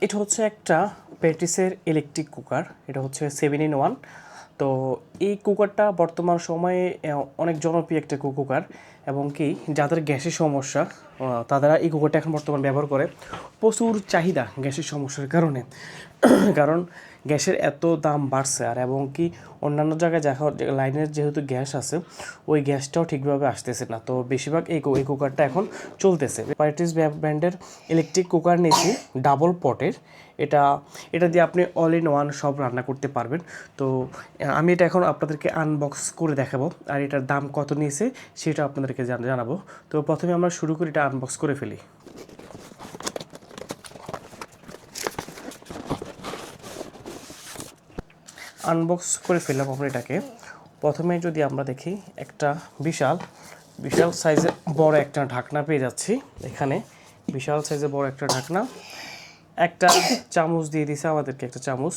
এটা হচ্ছে একটা পেটিসের ইলেকট্রিক কুকার এটা হচ্ছে সেভেন ইন ওয়ান তো এই কুকারটা বর্তমান সময়ে অনেক জনপ্রিয় একটা কুকার এবং কি যাদের গ্যাসের সমস্যা তারা এই কুকারটা এখন বর্তমান ব্যবহার করে। প্রচুর চাহিদা গ্যাসের সমস্যার কারণে। কারণ গ্যাসের এত দাম বাড়ছে আর, এবং কি অন্যান্য জায়গায় দেখা লাইনের যেহেতু গ্যাস আছে, ওই গ্যাসটাও ঠিকভাবে আসতেছে না। তো বেশিরভাগ এই এই কুকারটা এখন চলতেছে। পার্টিস ব্র্যান্ডের ইলেকট্রিক কুকার নিয়েছি ডাবল পটের এটা এটা দিয়ে আপনি অল ইন ওয়ান সব রান্না করতে পারবেন। তো আমি এটা এখন আপনাদেরকে আনবক্স করে দেখাবো, আর এটার দাম কত নিয়েছে সেটা আপনাদেরকে জানাব। তো প্রথমে আমরা শুরু করি, এটা আনবক্স করে ফেলি। আনবক্স করে ফেললাম আমরা এটাকে। প্রথমে যদি আমরা দেখি, একটা বিশাল বিশাল সাইজের বড় একটা ঢাকনা পেয়ে যাচ্ছি এখানে। বিশাল সাইজের বড় একটা ঢাকনা। একটা চামচ দিয়ে দিছে আমাদেরকে, একটা চামচ।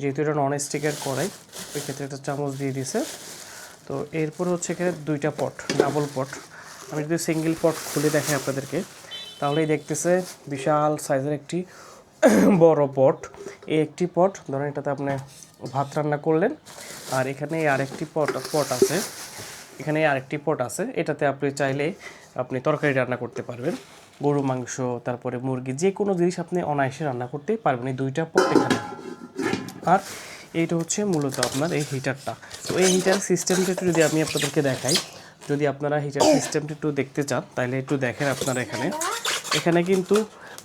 যেহেতু এটা নন স্টিকের কড়াই ওই ক্ষেত্রে একটা চামচ দিয়ে দিছে। তো এরপর হচ্ছে এখানে দুইটা পট ডাবল পট। আমি যদি সিঙ্গেল পট খুলে দেখাই আপনাদেরকে, তাহলেই দেখতেছে বিশাল সাইজের একটি বড় পট এই একটি পট। ধরেন এটাতে আপনি ভাত রান্না করলেন, আর এখানে আরেকটি পট পট আছে। এখানে আরেকটি পট আছে। এটাতে আপনি চাইলে আপনি তরকারি রান্না করতে পারবেন। গরু, মাংস, তারপরে মুরগি, যে কোনো জিনিস আপনি অনায়াসে রান্না করতে পারবেন এই দুইটা পট এখানে। আর এইটা হচ্ছে মূলত আপনার এই হিটারটা। তো এই হিটার সিস্টেমটা একটু যদি আমি আপনাদেরকে দেখাই, যদি আপনারা হিটার সিস্টেমটা একটু দেখতে চান, তাহলে একটু দেখেন আপনারা এখানে। এখানে কিন্তু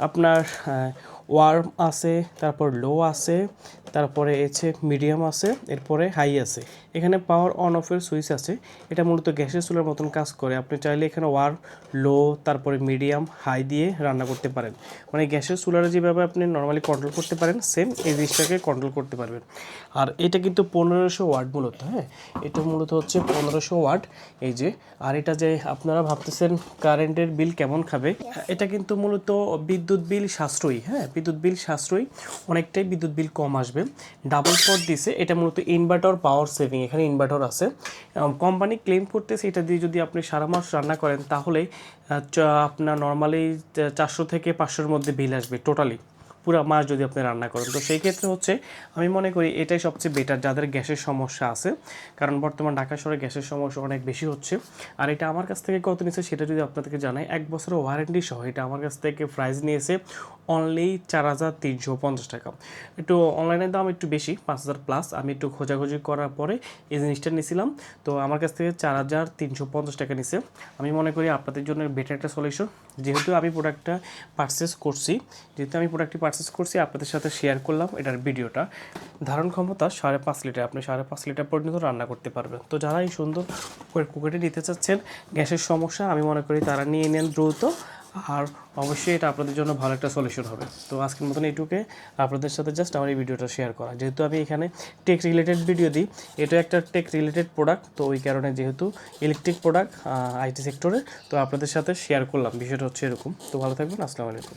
আপনার ওয়ার্ম আছে তারপর লো আছে তারপরে এছে মিডিয়াম আছে এরপরে হাই আছে। এখানে পাওয়ার অন অফের সুইচ আছে। এটা মূলত গ্যাসের চুলার মতন কাজ করে। আপনি চাইলে এখানে ওয়ার লো তারপরে মিডিয়াম হাই দিয়ে রান্না করতে পারেন। মানে গ্যাসের চুলারে যেভাবে আপনি নর্মালি কন্ট্রোল করতে পারেন সেম এই জিনিসটাকে কন্ট্রোল করতে পারবেন। আর এটা কিন্তু পনেরোশো ওয়াট মূলত হ্যাঁ? এটা মূলত হচ্ছে পনেরোশো ওয়াট এই যে আর এটা যে আপনারা ভাবতেছেন কারেন্টের বিল কেমন খাবে? এটা কিন্তু মূলত বিদ্যুৎ বিল সাশ্রয়ী হ্যাঁ? বিদ্যুৎ বিল সাশ্রয়ী, অনেকটাই বিদ্যুৎ বিল কম আসবে। ডাবল পট দিছে, এটা মূলত ইনভার্টার পাওয়ার সেভিং এখানে ইনভার্টার আছে। কোম্পানি ক্লেম করতেছে এটা দিয়ে যদি আপনি সারা মাস রান্না করেন, তাহলে আপনার নর্মালি চারশো থেকে পাঁচশোর মধ্যে বিল আসবে টোটালি পুরো মাস যদি আপনি রান্না করেন। তো সেই ক্ষেত্রে হচ্ছে আমি মনে করি এটাই সবচেয়ে বেটার যাদের গ্যাসের সমস্যা আছে। কারণ বর্তমান ঢাকা শহরে গ্যাসের সমস্যা অনেক বেশি হচ্ছে। আর এটা আমার কাছ থেকে কত নিয়েছে সেটা যদি আপনাদেরকে জানাই, এক বছরের ওয়ারেন্টি সহ এটা আমার কাছ থেকে প্রাইস নিয়েছে অনলি চার হাজার তিনশো পঞ্চাশ টাকা। একটু অনলাইনের দাম একটু বেশি, পাঁচ হাজার প্লাস আমি একটু খোঁজাখুঁজি করার পরে এই জিনিসটা নিয়েছিলাম। তো আমার কাছ থেকে চার হাজার তিনশো পঞ্চাশ টাকা নিছে আমি মনে করি আপনাদের জন্য বেটার একটা সলিউশন যেহেতু আমি প্রোডাক্টটা পারচেস করছি, যেহেতু আমি প্রোডাক্টটি পারচেস করছি, আপনাদের সাথে শেয়ার করলাম এটার ভিডিওটা ধারণ ক্ষমতা সাড়ে পাঁচ লিটার, আপনি সাড়ে পাঁচ লিটার পর্যন্ত রান্না করতে পারবেন। তো যারা এই সুন্দর করে কুকারটি নিতে চাচ্ছেন, গ্যাসের সমস্যা, আমি মনে করি তারা নিয়ে নেন দ্রুত। আর অবশ্যই এটা আপনাদের জন্য ভালো একটা সলিউশন হবে। তো আজকের মতন এইটুকে আপনাদের সাথে জাস্ট আমার এই ভিডিওটা শেয়ার করা। যেহেতু আমি এখানে টেক রিলেটেড ভিডিও দিই এটা একটা টেক রিলেটেড প্রোডাক্ট তো ওই কারণে যেহেতু ইলেকট্রিক প্রোডাক্ট আইটি সেক্টরে তো আপনাদের সাথে শেয়ার করলাম। বিষয়টা হচ্ছে এরকম। তো ভালো থাকবেন, আসসালামু আলাইকুম।